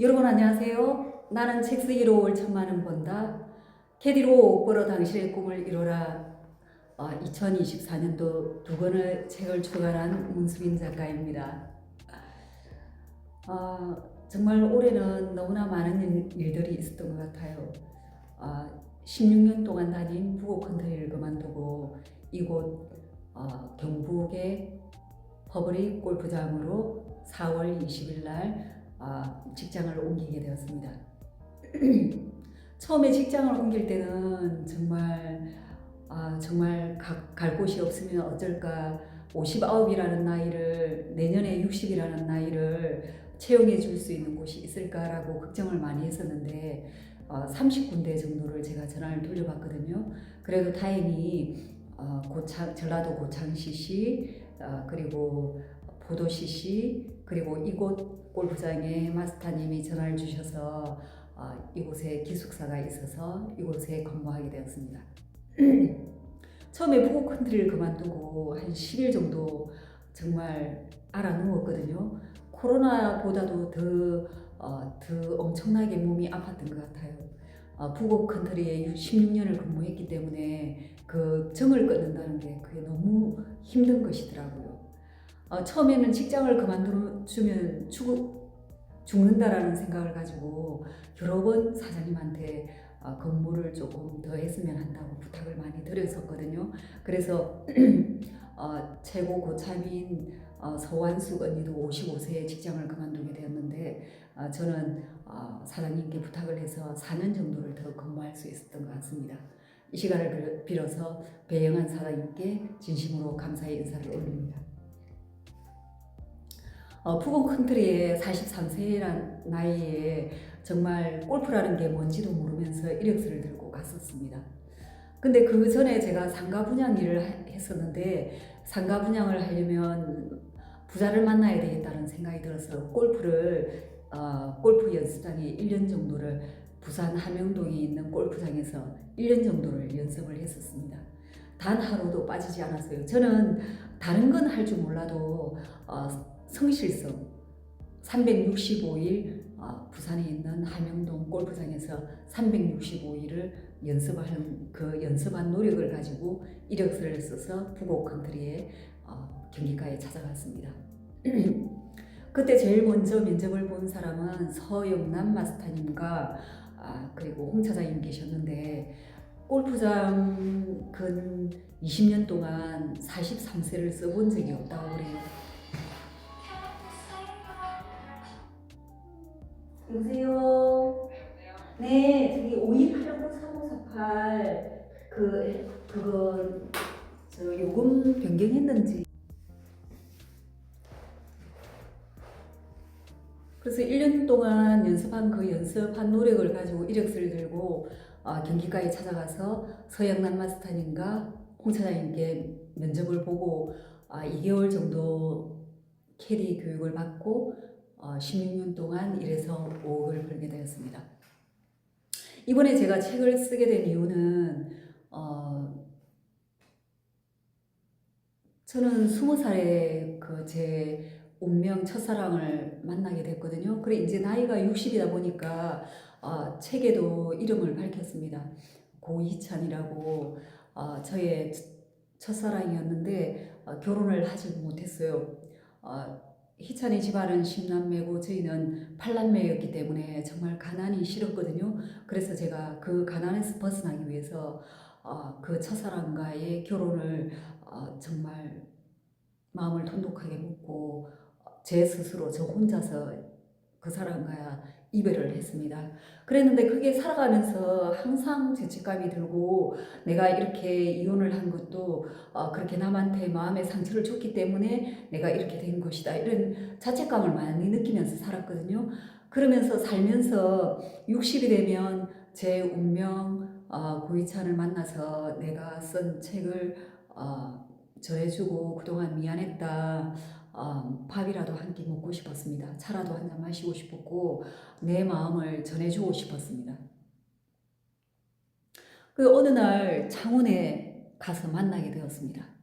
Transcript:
여러분 안녕하세요. 나는 책 쓰기로 올 천만 원 번다. 캐디로 벌어 당신의 꿈을 이뤄라. 어, 2024년도 두 권의 책을 출간한 문수빈 작가입니다. 어, 정말 올해는 너무나 많은 일- 일들이 있었던 것 같아요. 어, 16년 동안 다닌 부곡 컨트리를 그만두고 이곳 어, 경북의 퍼블릭 골프장으로 4월 20일 날 아, 직장을 옮기게 되었습니다. 처음에 직장을 옮길 때는 정말 아, 정말 가, 갈 곳이 없으면 어쩔까 59이라는 나이를 내년에 60이라는 나이를 채용해 줄 수 있는 곳이 있을까라고 걱정을 많이 했었는데 어, 30군데 정도를 제가 전화를 돌려봤거든요. 그래도 다행히 어, 고창, 전라도 고창시시 어, 그리고 보도시시 그리고 이곳 골프장에 마스터님이 전화를 주셔서 어, 이곳에 기숙사가 있어서 이곳에 근무하게 되었습니다. 처음에 부고 컨트리를 그만두고 한 10일 정도 정말 알아 누웠거든요. 코로나보다도 더, 어, 더 엄청나게 몸이 아팠던 것 같아요. 어, 북옥 컨트리에 16년을 근무했기 때문에 그 정을 끊는다는 게 그게 너무 힘든 것이더라고요. 어, 처음에는 직장을 그만두면 죽, 죽는다라는 생각을 가지고 여러 번 사장님한테 어, 근무를 조금 더 했으면 한다고 부탁을 많이 드렸었거든요. 그래서 어, 최고 고참인 어, 서완숙 언니도 55세에 직장을 그만두게 되었는데 어, 저는 어, 사장님께 부탁을 해서 4년 정도를 더 근무할 수 있었던 것 같습니다. 이 시간을 빌- 빌어서 배영한 사장님께 진심으로 감사의 인사를 올립니다. 어, 푸건 컨트리의 43세란 나이에 정말 골프라는 게 뭔지도 모르면서 이력서를 들고 갔었습니다. 근데 그 전에 제가 상가 분양 일을 하- 했었는데 상가 분양을 하려면 부자를 만나야 되겠다는 생각이 들어서 골프를 어, 골프 연습장에 1년 정도를 부산 함영동에 있는 골프장에서 1년 정도를 연습을 했었습니다. 단 하루도 빠지지 않았어요. 저는 다른 건 할 줄 몰라도 어, 성실성 365일 어, 부산에 있는 함영동 골프장에서 365일을 연습하는 그 연습한 노력을 가지고 이력서를 써서 부곡 컨트리에 어, 경기과에 찾아갔습니다. 그때 제일 먼저 면접을 본 사람은 서영남 마스터님과 아, 그리고 홍 차장님 계셨는데 골프장 근 20년 동안 43세를 써본 적이 없다고 그래요. 여보세요. 네, 저기 5289-3548 그 그거 저 요금 변경했는지. 그래서 1년 동안 연습한 그 연습한 노력을 가지고 이력서를 들고 어, 경기과에 찾아가서 서영남 마스터님과 홍 차장님께 면접을 보고 아, 2개월 정도 캐디 교육을 받고 어, 16년 동안 일해서 5억을 벌게 되었습니다. 이번에 제가 책을 쓰게 된 이유는 어, 저는 20살에 그 제 운명 첫사랑을 만나게 됐거든요. 그래 이제 나이가 60이다 보니까 어, 책에도 이름을 밝혔습니다. 고희찬이라고 어, 저의 첫사랑이었는데 어, 결혼을 하지 못했어요. 어, 희찬이 집안은 십남매고 저희는 팔남매였기 때문에 정말 가난이 싫었거든요. 그래서 제가 그 가난에서 벗어나기 위해서 어, 그 첫사랑과의 결혼을 어, 정말 마음을 돈독하게 먹고 어, 제 스스로 저 혼자서 그 사람과 이별을 했습니다. 그랬는데 그게 살아가면서 항상 죄책감이 들고 내가 이렇게 이혼을 한 것도 어, 그렇게 남한테 마음의 상처를 줬기 때문에 내가 이렇게 된 것이다. 이런 자책감을 많이 느끼면서 살았거든요. 그러면서 살면서 60이 되면 제 운명 어, 고이찬을 만나서 내가 쓴 책을 어, 전해주고 그동안 미안했다. 어, 밥이라도 한 끼 먹고 싶었습니다. 차라도 한 잔 마시고 싶었고 내 마음을 전해주고 싶었습니다. 그 어느 날 창원에 가서 만나게 되었습니다.